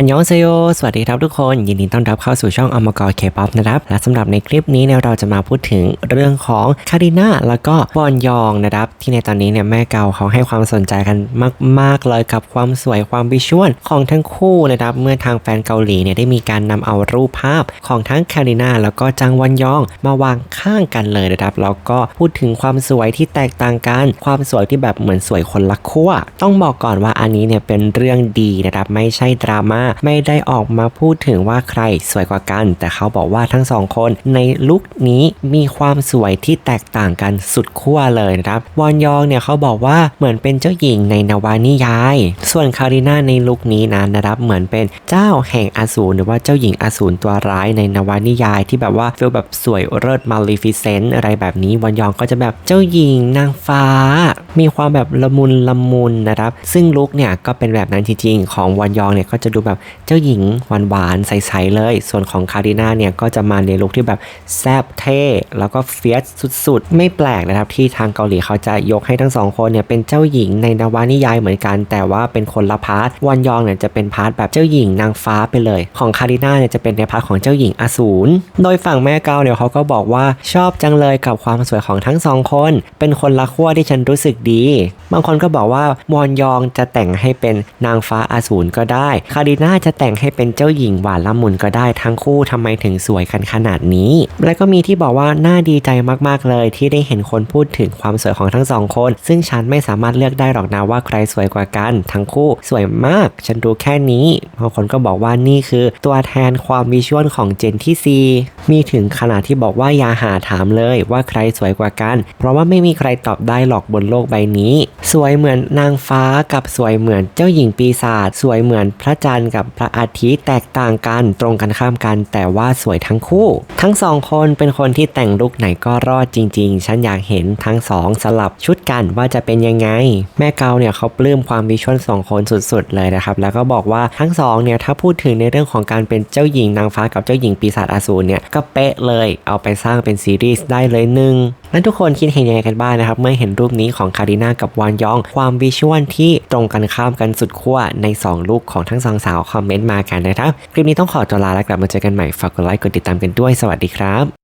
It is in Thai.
อันยองเซโยสวัสดีครับทุกคน ยินดีต้อนรับเข้าสู่ช่องอมกรเคป๊อปนะครับ และสำหรับในคลิปนี้เนี่ยเราจะมาพูดถึงเรื่องของคาริน่าแล้วก็วอนยองนะครับ ที่ในตอนนี้เนี่ยแม่เกาเขาให้ความสนใจกันมาก ๆ เลยกับความสวยความวิชวลของทั้งคู่นะครับ เมื่อทางแฟนเกาหลีเนี่ยได้มีการนำเอารูปภาพของทั้งคาริน่าแล้วก็จังวอนยองมาวางข้างกันเลยนะครับ แล้วก็พูดถึงความสวยที่แตกต่างกัน ความสวยที่แบบเหมือนสวยคนละขั้วต้องบอกก่อนว่าอันนี้เนี่ยเป็นเรื่องดีนะครับไม่ใช่ดราม่าไม่ได้ออกมาพูดถึงว่าใครสวยกว่ากัน แต่เขาบอกว่าทั้งสองคนในลุคนี้มีความสวยที่แตกต่างกันสุดขั้วเลยนะครับวอนยองเนี่ยเขาบอกว่าเหมือนเป็นเจ้าหญิงในนวานิยาย ส่วนคาริน่าในลุคนี้นะนะครับเหมือนเป็นเจ้าแห่งอสูรหรือว่าเจ้าหญิงอสูรตัวร้ายในนวานิยาย ที่แบบว่าฟีลแบบสวยเลิศมาลิฟิเซนต์อะไรแบบนี้วอนยองก็จะแบบเจ้าหญิงนางฟ้ามีความแบบละมุนละมุนนะครับ ซึ่งลุคเนี่ยก็เป็นแบบนั้นจริงๆ ของวอนยองเนี่ยก็จะดูแบบเจ้าหญิงหวานหวานๆใสๆเลย ส่วนของคาริน่าเนี่ยก็จะมาในลุคที่แบบแซบเท่แล้วก็เฟียสสุดๆ ไม่แปลกนะครับที่ทางเกาหลีเขาจะยกให้ทั้งสองคนเนี่ยเป็นเจ้าหญิงในนวานิยายเหมือนกัน แต่ว่าเป็นคนละพาร์ทวอนยองเนี่ยจะเป็นพาร์ทแบบเจ้าหญิงนางฟ้าไปเลย ของคาริน่าเนี่ยจะเป็นในพาร์ทของเจ้าหญิงอสูรโดยฝั่งแม่เกาเนี่ยเขาก็บอกว่าชอบจังเลยกับความสวยของทั้งสองคน เป็นคนละขั้วที่ฉันรู้สึกดี บางคนก็บอกว่าวอนยองจะแต่งให้เป็นนางฟ้าอาสูรก็ได้ คาริน่าจะแต่งให้เป็นเจ้าหญิงหวานละมุนก็ได้ทั้งคู่ทำไมถึงสวยกันขนาดนี้ และก็มีที่บอกว่าน่าดีใจมากๆเลยที่ได้เห็นคนพูดถึงความสวยของทั้งสองคน ซึ่งฉันไม่สามารถเลือกได้หรอกนะว่าใครสวยกว่ากัน ทั้งคู่สวยมาก ฉันดูแค่นี้บางคนก็บอกว่านี่คือตัวแทนความวิชวลของเจนที่ 4 มีถึงขนาดที่บอกว่าอย่าหาถามเลยว่าใครสวยกว่ากัน เพราะว่าไม่มีใครตอบได้หรอกบนโลกใบนี้ สวยเหมือนนางฟ้ากับสวยเหมือนเจ้าหญิงปีศาจสวยเหมือนพระจันทร์กับพระอาทิตย์แตกต่างกันตรงกันข้ามกัน แต่ว่าสวยทั้งคู่ ทั้งสองคนเป็นคนที่แต่งลุคไหนก็รอดจริง ๆ ฉันอยากเห็นทั้งสองสลับชุดกันว่าจะเป็นยังไง แม่เกาเนี่ยเขาปลื้มความวิชวลสองคนสุดๆเลยนะครับ แล้วก็บอกว่าทั้งสองเนี่ยถ้าพูดถึงในเรื่องของการเป็นเจ้าหญิงนางฟ้ากับเจ้าหญิงปีศาจอสูรเนี่ยก็เป๊ะเลย เอาไปสร้างเป็นซีรีส์ได้เลยหนึ่งนั้นทุกคนคิดเห็นยังไงกันบ้างนะครับ เมื่อเห็นรูปนี้ของคาริน่ากับวานยอง ความวิชวลที่ตรงกันข้ามกันสุดขั้วใน 2 ลูกของทั้งสองสาวคอมเมนต์มากันนะครับ คลิปนี้ต้องขอตัวลาแล้วกลับมาเจอกันใหม่ ฝากกดไลค์กดติดตามกันด้วยสวัสดีครับ